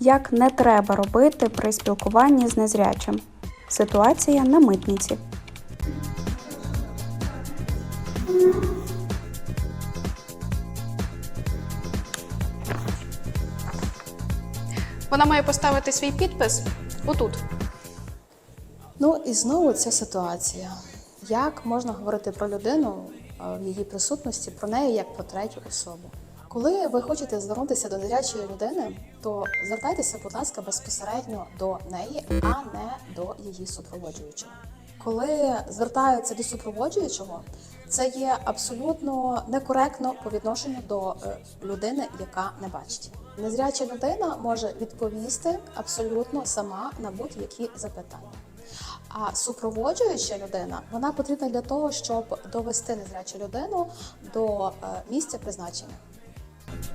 Як не треба робити при спілкуванні з незрячим. Ситуація на митниці. Вона має поставити свій підпис отут. Ну і знову ця ситуація. Як можна говорити про людину е, в її присутності, про неї як про третю особу? Коли ви хочете звернутися до незрячої людини, то звертайтеся, будь ласка, безпосередньо до неї, а не до її супроводжуючого. Коли звертаються до супроводжуючого, це є абсолютно некоректно по відношенню до е, людини, яка не бачить. Незряча людина може відповісти абсолютно сама на будь-які запитання. А супроводжуюча людина вона потрібна для того, щоб довести незрячу людину до е, місця призначення.